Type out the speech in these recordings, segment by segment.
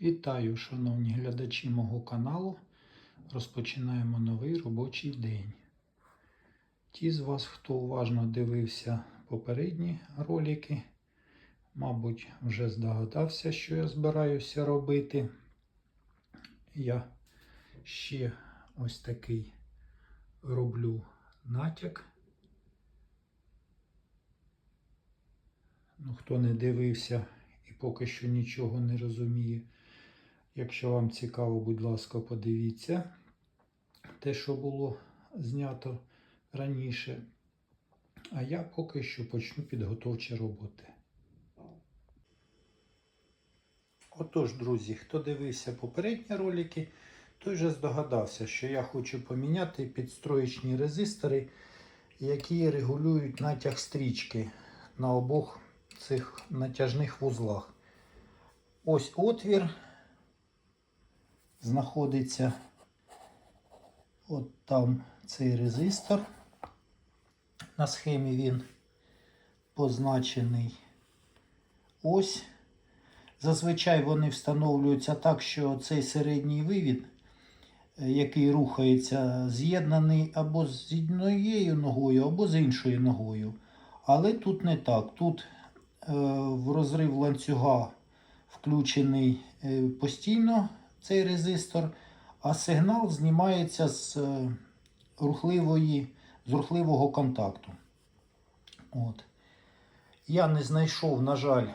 Вітаю, шановні глядачі мого каналу. Розпочинаємо новий робочий день. Ті з вас, хто уважно дивився попередні ролики, мабуть, вже здогадався, що я збираюся робити. Я ще ось такий роблю натяк. Ну, хто не дивився і поки що нічого не розуміє. Якщо вам цікаво, будь ласка, подивіться те, що було знято раніше. А я поки що почну підготовчі роботи. Отож, друзі, хто дивився попередні ролики, той вже здогадався, що я хочу поміняти підстроєчні резистори, які регулюють натяг стрічки на обох цих натяжних вузлах. Ось отвір знаходиться от там цей резистор. На схемі він позначений ось. Зазвичай вони встановлюються так, що цей середній вивід, е, який рухається, з'єднаний або з однією ногою, або з іншою ногою. Але тут не так. Тут е, в розрив ланцюга включений е, постійно цей резистор, а сигнал знімається з е, рухливої, з рухливого контакту. От. Я не знайшов, на жаль,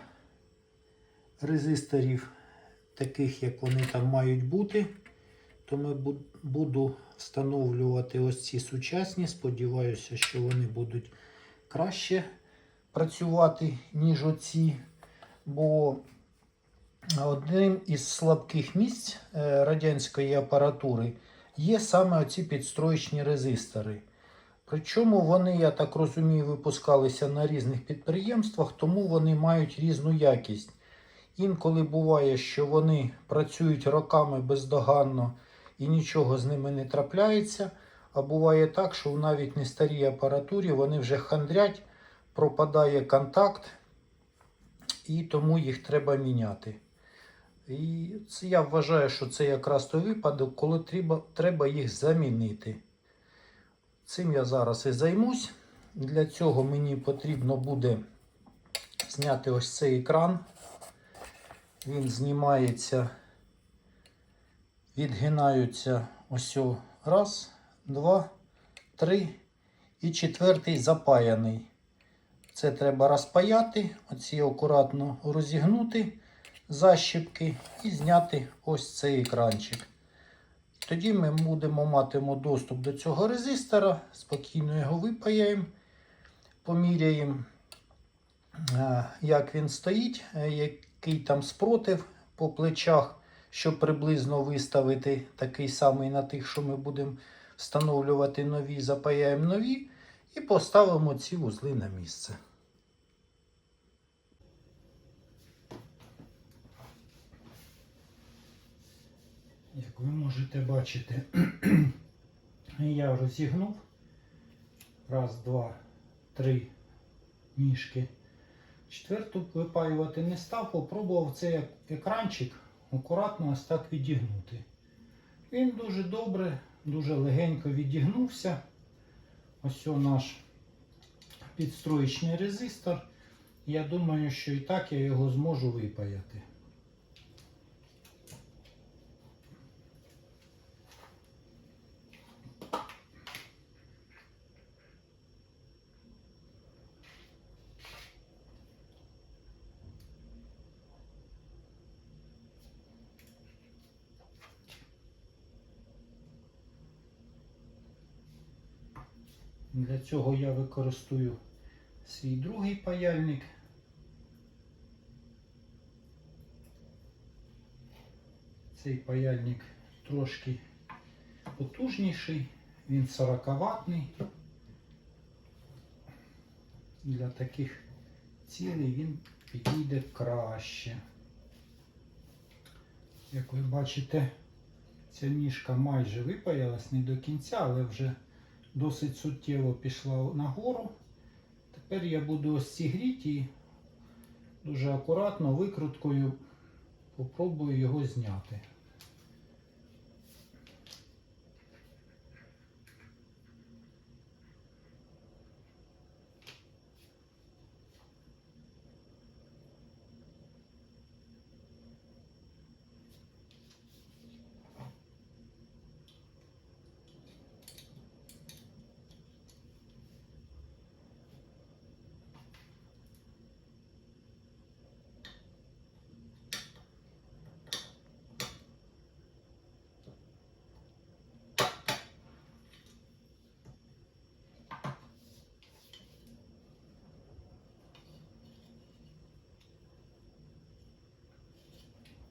резисторів таких, як вони там мають бути. Тому бу- буду встановлювати ось ці сучасні. Сподіваюся, що вони будуть краще працювати, ніж оці. Бо одним із слабких місць е, радянської апаратури є саме оці підстроєчні резистори. Причому вони, я так розумію, випускалися на різних підприємствах, тому вони мають різну якість. Інколи буває, що вони працюють роками бездоганно і нічого з ними не трапляється. А буває так, що в навіть не старій апаратурі вони вже хандрять, пропадає контакт, і тому їх треба міняти. І це я вважаю, що це якраз той випадок, коли треба, треба їх замінити. Цим я зараз і займусь. Для цього мені потрібно буде зняти ось цей екран. Він знімається, відгинаються ось о раз, два, три і четвертий запаяний. Це треба розпаяти, оці акуратно розігнути защіпки і зняти ось цей екранчик. Тоді ми будемо матимемо доступ до цього резистора, спокійно його випаяємо, поміряємо, е, як він стоїть, е, який там спротив по плечах, щоб приблизно виставити такий самий на тих, що ми будемо встановлювати нові, запаяємо нові і поставимо ці вузли на місце. Як ви можете бачити, я розігнув. Раз, два, три ніжки. Четверту випаювати не став, попробував цей екранчик акуратно ось так відігнути. Він дуже добре, дуже легенько відігнувся. Ось о наш підстроєчний резистор. Я думаю, що і так я його зможу випаяти. Для цього я використовую свій другий паяльник. Цей паяльник трошки потужніший, він 40 ватний. Для таких цілей він підійде краще. Як ви бачите, ця ніжка майже випаялась не до кінця, але вже досить суттєво пішла нагору. Тепер я буду ось ці гріті дуже акуратно викруткою Попробую його зняти.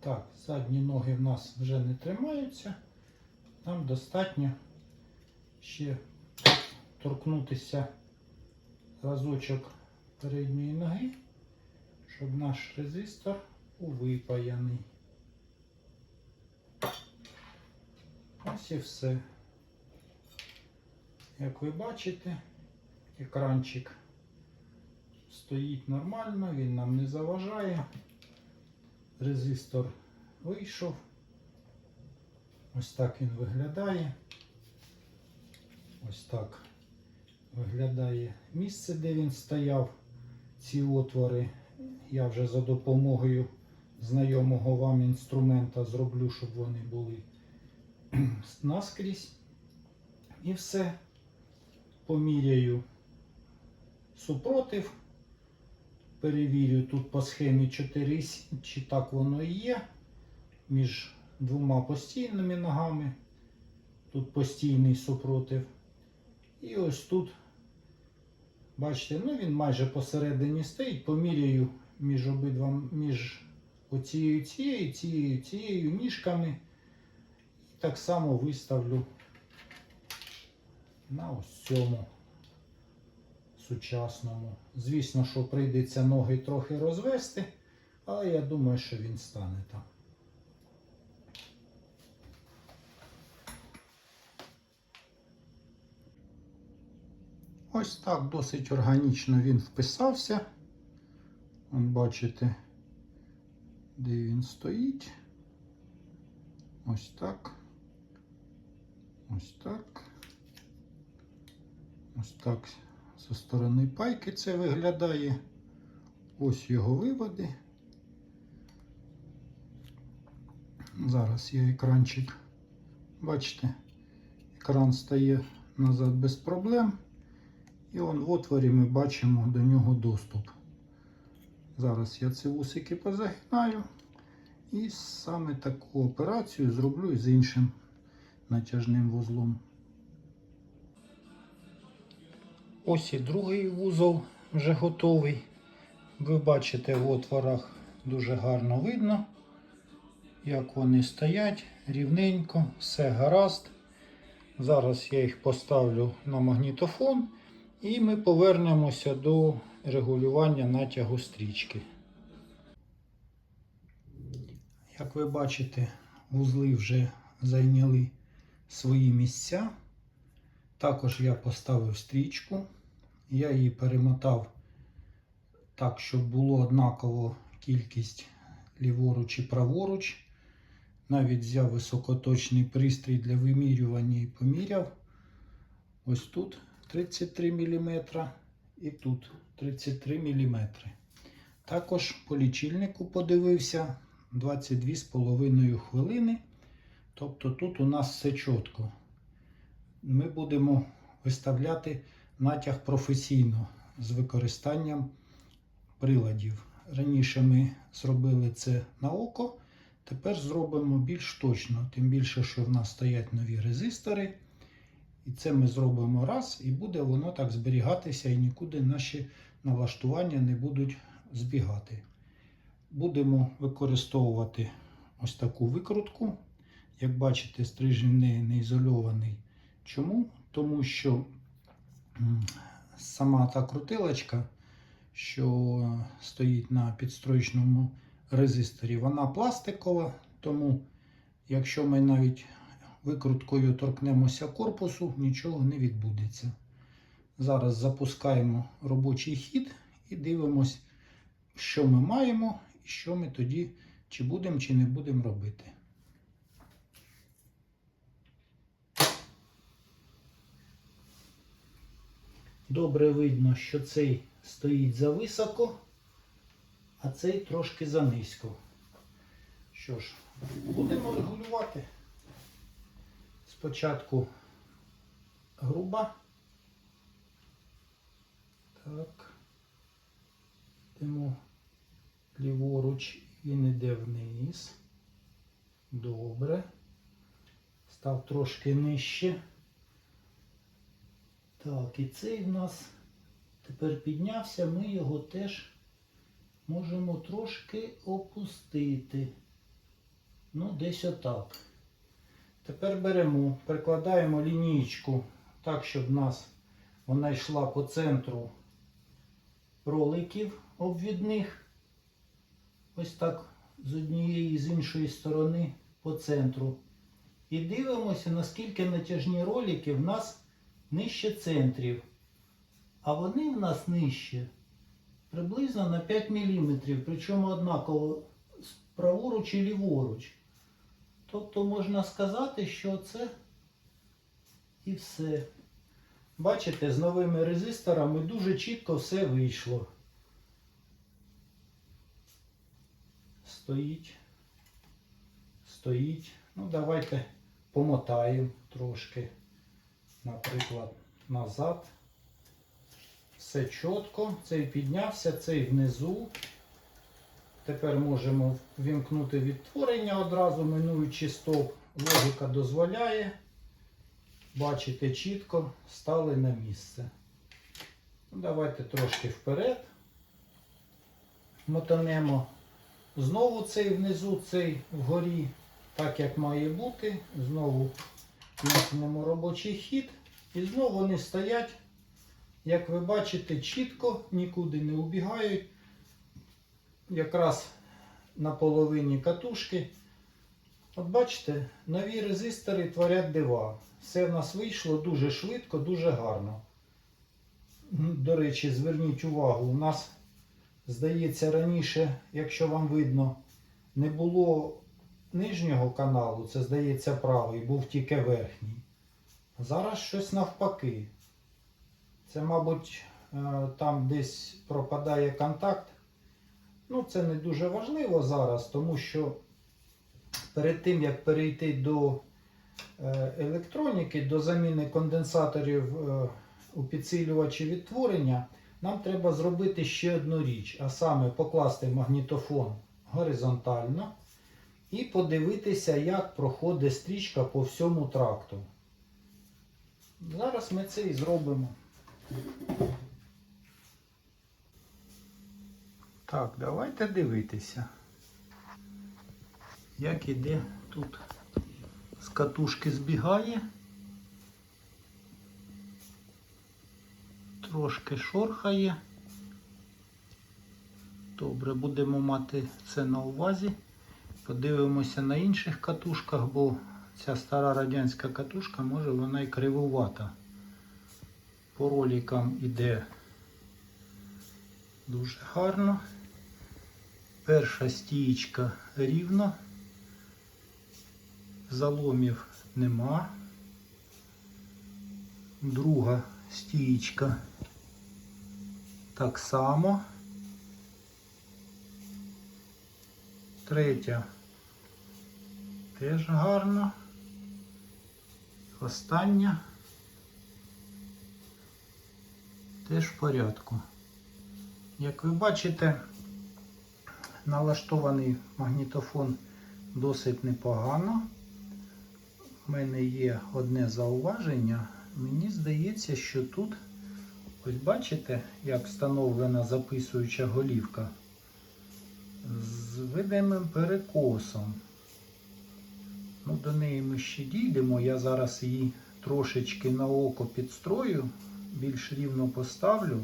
Так, задні ноги в нас вже не тримаються. Нам достатньо ще торкнутися разочок передньої ноги, щоб наш резистор випаяний. Ось і все. Як ви бачите, екранчик стоїть нормально, він нам не заважає. Резистор вийшов. Ось так він виглядає. Ось так виглядає місце, де він стояв. Ці отвори я вже за допомогою знайомого вам інструмента зроблю, щоб вони були наскрізь. І все поміряю супротив. Перевірю тут по схемі 4, чи так воно і є. Між двома постійними ногами. Тут постійний супротив. І ось тут, бачите, ну він майже посередині стоїть. Поміряю між обидва, між оцією цією, цією, цією ніжками. І так само виставлю на ось цьому сучасному. Звісно, що прийдеться ноги трохи розвести, але я думаю, що він стане там. Ось так досить органічно він вписався. Вон бачите, де він стоїть. Ось так. Ось так. Ось так зі сторони пайки це виглядає. Ось його виводи. Зараз я екранчик. Бачите, екран стає назад без проблем. І он в отворі ми бачимо до нього доступ. Зараз я ці вусики позагинаю. І саме таку операцію зроблю з іншим натяжним вузлом. Ось і другий вузол вже готовий. Ви бачите в отворах дуже гарно видно, як вони стоять рівненько, все гаразд. Зараз я їх поставлю на магнітофон і ми повернемося до регулювання натягу стрічки. Як ви бачите, вузли вже зайняли свої місця. Також я поставив стрічку. Я її перемотав так, щоб було однаково кількість ліворуч і праворуч. Навіть взяв високоточний пристрій для вимірювання і поміряв. Ось тут 33 мм і тут 33 мм. Також по лічильнику подивився 22,5 хвилини. Тобто тут у нас все чітко ми будемо виставляти натяг професійно з використанням приладів. Раніше ми зробили це на око, тепер зробимо більш точно, тим більше, що в нас стоять нові резистори. І це ми зробимо раз, і буде воно так зберігатися, і нікуди наші налаштування не будуть збігати. Будемо використовувати ось таку викрутку. Як бачите, стрижень не ізольований. Чому? Тому що сама та крутилочка, що стоїть на підстроєчному резисторі, вона пластикова, тому якщо ми навіть викруткою торкнемося корпусу, нічого не відбудеться. Зараз запускаємо робочий хід і дивимось, що ми маємо і що ми тоді чи будемо, чи не будемо робити. Добре видно, що цей стоїть зависоко, а цей трошки занизько. Що ж, будемо регулювати. Спочатку груба. Так. Йдемо ліворуч, він іде вниз. Добре. Став трошки нижче. Так, і цей в нас тепер піднявся, ми його теж можемо трошки опустити. Ну, десь отак. Тепер беремо, прикладаємо лінійку так, щоб в нас вона йшла по центру роликів обвідних. Ось так з однієї і з іншої сторони по центру. І дивимося, наскільки натяжні ролики в нас нижче центрів. А вони в нас нижче приблизно на 5 мм, причому однаково праворуч і ліворуч. Тобто можна сказати, що це і все. Бачите, з новими резисторами дуже чітко все вийшло. Стоїть. Стоїть. Ну, давайте помотаємо трошки, наприклад, назад. Все чітко. Цей піднявся, цей внизу. Тепер можемо вімкнути відтворення одразу, минуючи стоп. Логіка дозволяє. Бачите, чітко стали на місце. Ну, Давайте трошки вперед. Мотанемо знову цей внизу, цей вгорі, так як має бути. Знову вімкнемо робочий хід. І знову вони стоять, як ви бачите, чітко, нікуди не убігають. Якраз на половині катушки. От бачите, нові резистори творять дива. Все в нас вийшло дуже швидко, дуже гарно. До речі, зверніть увагу, у нас, здається, раніше, якщо вам видно, не було нижнього каналу, це здається правий, був тільки верхній. Зараз щось навпаки. Це, мабуть, е, там десь пропадає контакт. Ну, це не дуже важливо зараз, тому що перед тим, як перейти до е, електроніки, до заміни конденсаторів е, у підсилювачі відтворення, нам треба зробити ще одну річ, а саме покласти магнітофон горизонтально і подивитися, як проходить стрічка по всьому тракту. Зараз ми це і зробимо. Так, давайте дивитися, як іде тут з катушки збігає. Трошки шорхає. Добре, будемо мати це на увазі. Подивимося на інших катушках, бо ця стара радянська катушка, може вона і кривувата. По ролікам іде дуже гарно. Перша стієчка рівно, заломів нема. Друга стієчка так само. Третя теж гарно. Остання теж в порядку. Як ви бачите, налаштований магнітофон досить непогано. У мене є одне зауваження. Мені здається, що тут, ось бачите, як встановлена записуюча голівка з видимим перекосом. Ну, До неї ми ще дійдемо. Я зараз її трошечки на око підстрою, більш рівно поставлю.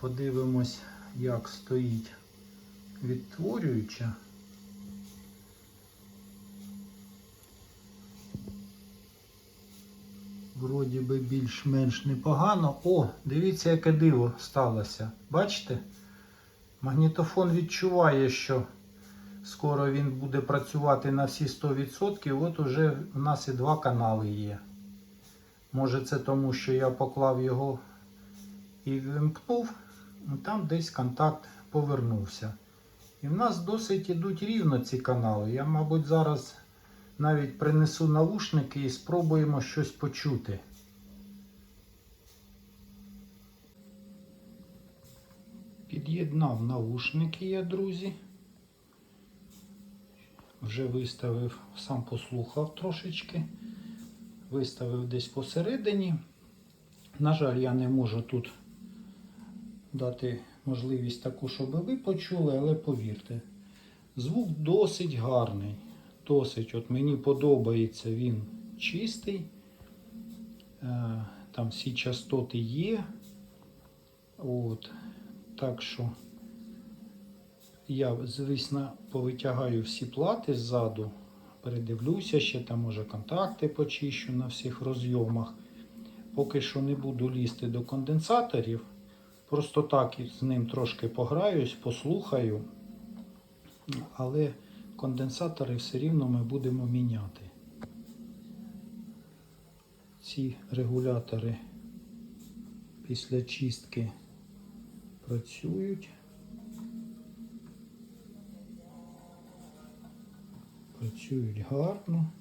Подивимось, як стоїть відтворююча. Вроді би більш-менш непогано. О, дивіться, яке диво сталося. Бачите? Магнітофон відчуває, що скоро він буде працювати на всі 100%. От уже в нас і два канали є. Може це тому, що я поклав його і вимкнув, ну, там десь контакт повернувся. І в нас досить ідуть рівно ці канали. Я, мабуть, зараз навіть принесу навушники і спробуємо щось почути. Під'єднав навушники я, друзі. Вже виставив, сам послухав трошечки. Виставив десь посередині. На жаль, я не можу тут дати можливість таку, щоб ви почули, але повірте, звук досить гарний. Досить, от мені подобається він чистий. Е, Там всі частоти є. От. Так що я, звісно, повитягаю всі плати ззаду, передивлюся, ще там може контакти почищу на всіх розйомах. Поки що не буду лізти до конденсаторів. Просто так з ним трошки пограюсь, послухаю. Але конденсатори все рівно ми будемо міняти. Ці регулятори після чистки працюють. Працюють гарно.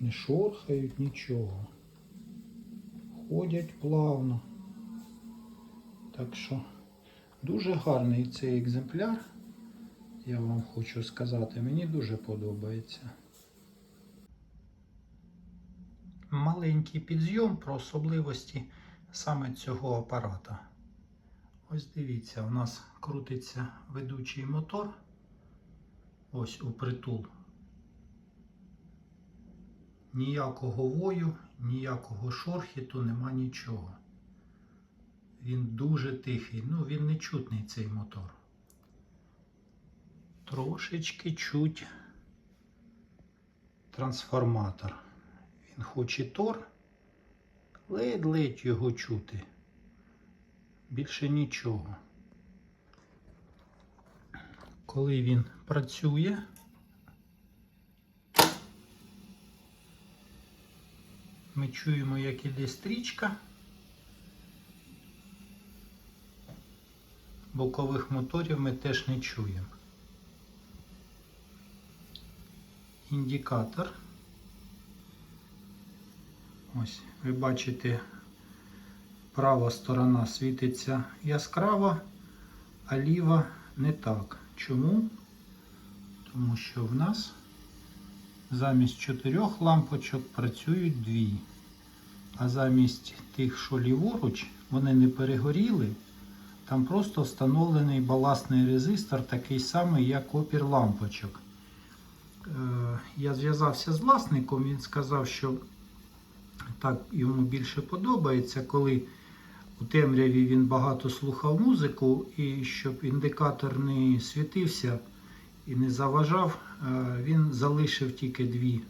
Не шорхають нічого. Ходять плавно. Так що дуже гарний цей екземпляр. Я вам хочу сказати, мені дуже подобається. Маленький підзйом про особливості саме цього апарата. Ось дивіться, у нас крутиться ведучий мотор. Ось у притул. Ніякого вою, ніякого шорхіту, нема нічого. Він дуже тихий, ну він не чутний цей мотор. Трошечки чуть трансформатор. Він хоч і тор, ледь-ледь його чути. Більше нічого. Коли він працює, ми чуємо, як іде стрічка. Бокових моторів ми теж не чуємо. Індикатор. Ось, ви бачите, права сторона світиться яскраво, а ліва не так. Чому? Тому що в нас замість чотирьох лампочок працюють дві. А замість тих, що ліворуч, вони не перегоріли. Там просто встановлений баластний резистор, такий самий, як опір лампочок. Е, Я зв'язався з власником, він сказав, що так йому більше подобається, коли у темряві він багато слухав музику, і щоб індикатор не світився і не заважав, е, він залишив тільки дві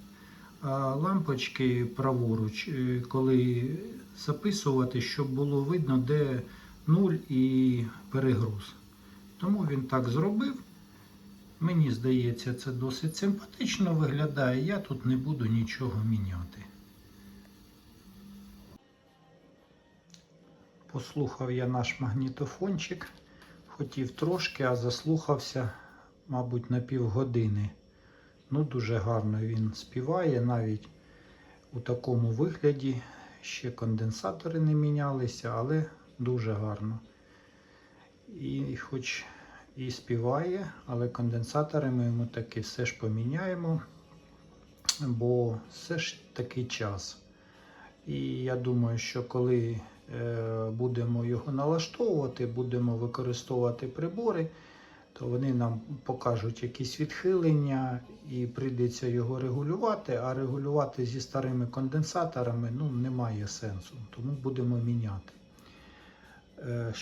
е, лампочки праворуч, е, коли записувати, щоб було видно, де нуль і перегруз. Тому він так зробив. Мені здається, це досить симпатично виглядає. Я тут не буду нічого міняти. Послухав я наш магнітофончик. Хотів трошки, а заслухався, мабуть, на півгодини. Ну, дуже гарно він співає, навіть у такому вигляді. Ще конденсатори не мінялися, але дуже гарно. І хоч і співає, але конденсатори ми йому таки все ж поміняємо, бо все ж таки час. І я думаю, що коли будемо його налаштовувати, будемо використовувати прибори, то вони нам покажуть якісь відхилення і прийдеться його регулювати. А регулювати зі старими конденсаторами ну, немає сенсу, тому будемо міняти. Е,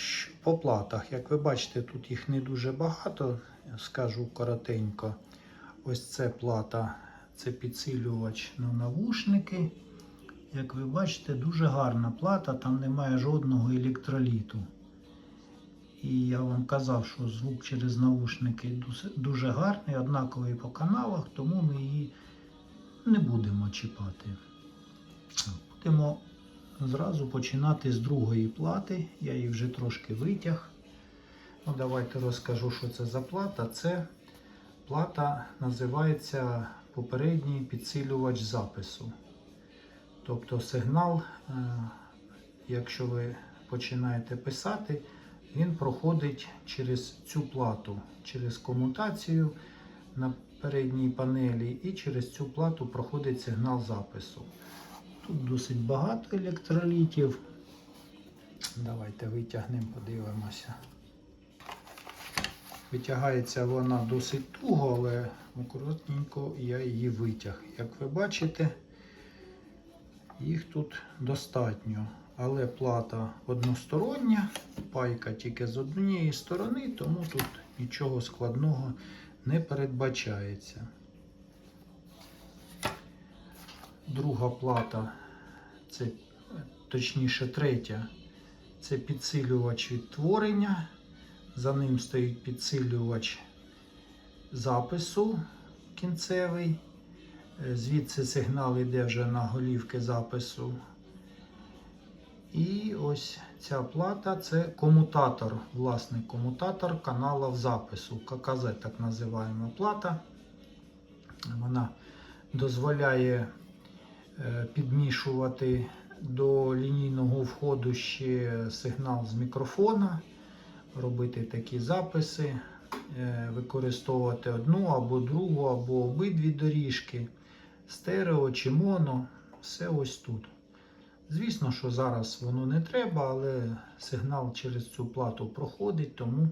По платах, як ви бачите, тут їх не дуже багато, скажу коротенько. Ось це плата, це підсилювач на навушники. Як ви бачите, дуже гарна плата, там немає жодного електроліту. І я вам казав, що звук через наушники дуже гарний, однаковий по каналах, тому ми її не будемо чіпати. Будемо зразу починати з другої плати. Я її вже трошки витяг. Ну, давайте розкажу, що це за плата. Це плата називається попередній підсилювач запису. Тобто сигнал, е, якщо ви починаєте писати, він проходить через цю плату, через комутацію на передній панелі і через цю плату проходить сигнал запису. Тут досить багато електролітів. Давайте витягнемо, подивимося. Витягається вона досить туго, але акуратненько я її витяг. Як ви бачите, їх тут достатньо. Але плата одностороння, пайка тільки з однієї сторони, тому тут нічого складного не передбачається. Друга плата, це точніше третя, це підсилювач відтворення. За ним стоїть підсилювач запису кінцевий. Звідси сигнал йде вже на голівки запису. І ось ця плата це комутатор, власний комутатор каналів запису. ККЗ так називаємо плата. Вона дозволяє е, підмішувати до лінійного входу ще сигнал з мікрофона, робити такі записи, е, використовувати одну або другу, або обидві доріжки, стерео чи моно. Все ось тут. Звісно, що зараз воно не треба, але сигнал через цю плату проходить, тому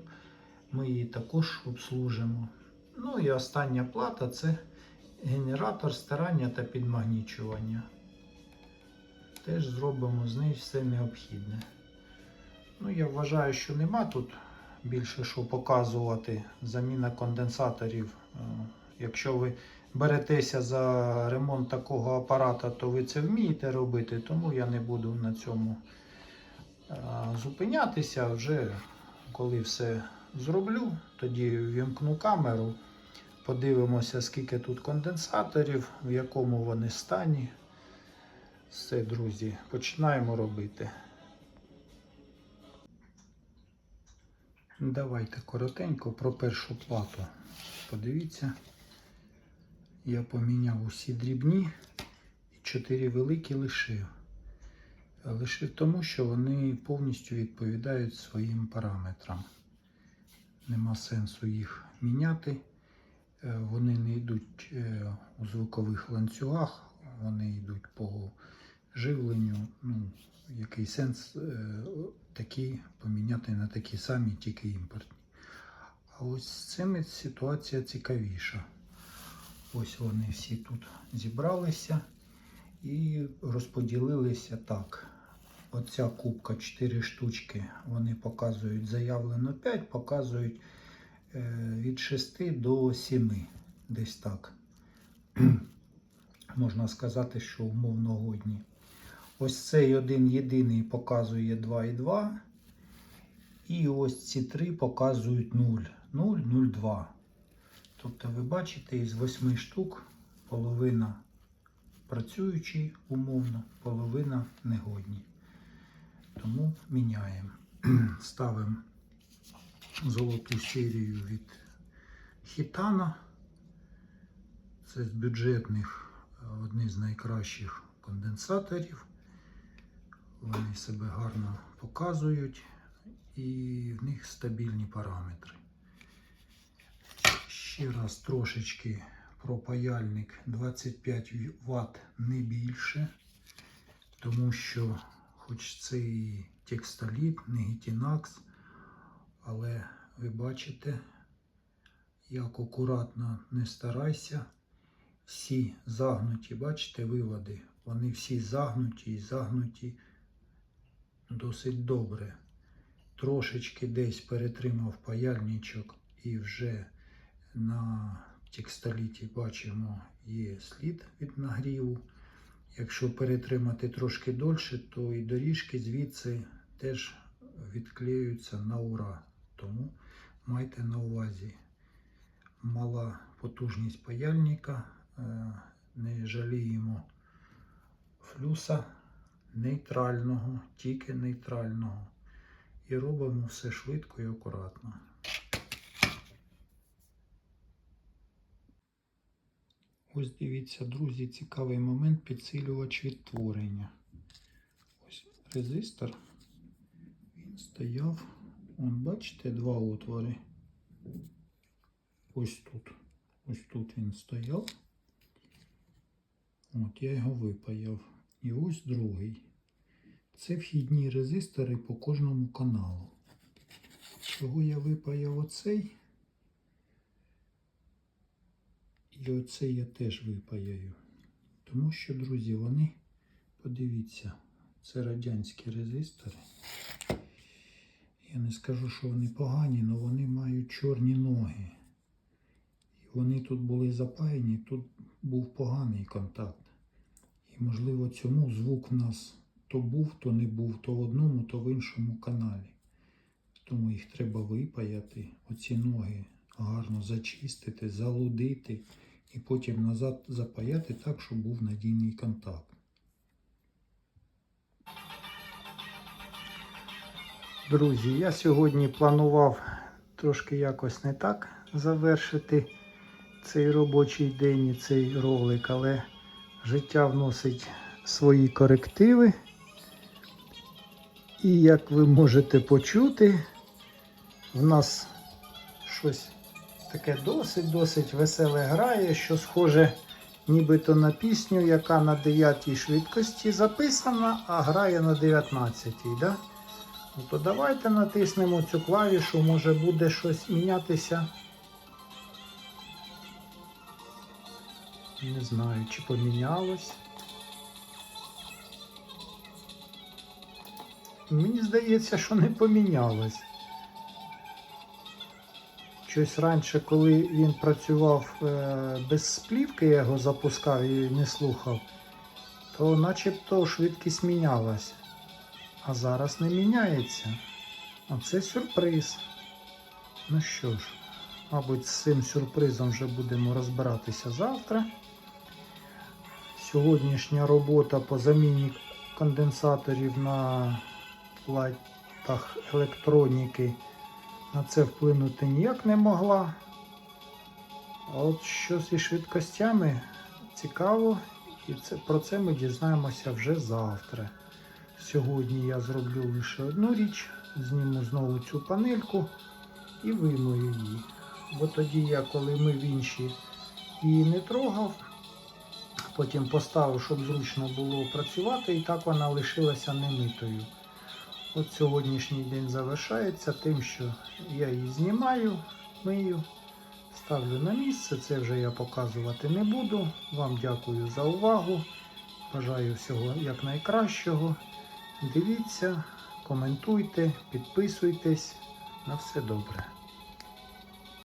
ми її також обслужимо. Ну і остання плата це генератор стирання та підмагнічування. Теж зробимо з неї все необхідне. Ну, я вважаю, що нема тут більше що показувати. Заміна конденсаторів. Якщо ви беретеся за ремонт такого апарата, то ви це вмієте робити, тому я не буду на цьому е, зупинятися. Вже коли все зроблю, тоді вімкну камеру, подивимося, скільки тут конденсаторів, в якому вони стані. Все, друзі, починаємо робити. Давайте коротенько про першу плату. Подивіться, я поміняв усі дрібні і чотири великі лишив. Лишив тому, що вони повністю відповідають своїм параметрам. Нема сенсу їх міняти. Е, Вони не йдуть е, у звукових ланцюгах, вони йдуть по живленню. Ну, який сенс е, такі поміняти на такі самі, тільки імпортні. А ось з цими ситуація цікавіша. Ось вони всі тут зібралися і розподілилися так. Оця кубка 4 штучки, вони показують заявлено 5, показують е, від 6 до 7. Десь так. Можна сказати, що умовно годні. Ось цей один єдиний показує 2,2. І ось ці три показують 0. 0, 0, 2. Тобто ви бачите, із 8 штук половина працюючі умовно, половина негодні. Тому міняємо. Ставимо золоту серію від Хітана. Це з бюджетних одні з найкращих конденсаторів. Вони себе гарно показують і в них стабільні параметри. Ще раз трошечки про паяльник 25 Вт не більше, тому що хоч це і текстоліт, не гітінакс, але ви бачите, як акуратно не старайся. Всі загнуті, бачите, виводи, вони всі загнуті і загнуті досить добре. Трошечки десь перетримав паяльничок і вже на текстоліті бачимо є слід від нагріву. Якщо перетримати трошки дольше, то і доріжки звідси теж відклеюються на ура. Тому майте на увазі мала потужність паяльника, е, не жаліємо флюса нейтрального, тільки нейтрального. І робимо все швидко і акуратно. Ось дивіться, друзі, цікавий момент підсилювач відтворення. Ось резистор. Він стояв. Вон, бачите, два отвори. Ось тут. Ось тут він стояв. От я його випаяв. І ось другий. Це вхідні резистори по кожному каналу. Чого я випаяв оцей? І оцей я теж випаяю. Тому що, друзі, вони, подивіться, це радянські резистори. Я не скажу, що вони погані, але вони мають чорні ноги. І вони тут були запаяні, тут був поганий контакт. І, можливо, цьому звук в нас то був, то не був, то в одному, то в іншому каналі. Тому їх треба випаяти, оці ноги гарно зачистити, залудити і потім назад запаяти так, щоб був надійний контакт. Друзі, я сьогодні планував трошки якось не так завершити цей робочий день і цей ролик, але життя вносить свої корективи. І як ви можете почути, в нас щось таке досить-досить веселе грає, що схоже нібито на пісню, яка на 9 швидкості записана, а грає на 19. Да? Ну, то давайте натиснемо цю клавішу, може буде щось мінятися. Не знаю, чи помінялось. Мені здається, що не помінялось. Щось раніше, коли він працював е, без сплівки, я його запускав і не слухав, то начебто швидкість мінялась. А зараз не міняється. А це сюрприз. Ну що ж, мабуть, з цим сюрпризом вже будемо розбиратися завтра. Сьогоднішня робота по заміні конденсаторів на платах електроніки на це вплинути ніяк не могла. А от що зі швидкостями цікаво, і це, про це ми дізнаємося вже завтра. Сьогодні я зроблю лише одну річ, зніму знову цю панельку і вимою її. Бо тоді я, коли ми в інші її не трогав, потім поставив, щоб зручно було працювати, і так вона лишилася немитою. От сьогоднішній день завершається тим, що я її знімаю, мию, ставлю на місце. Це вже я показувати не буду. Вам дякую за увагу. Бажаю всього якнайкращого. Дивіться, коментуйте, підписуйтесь. На все добре.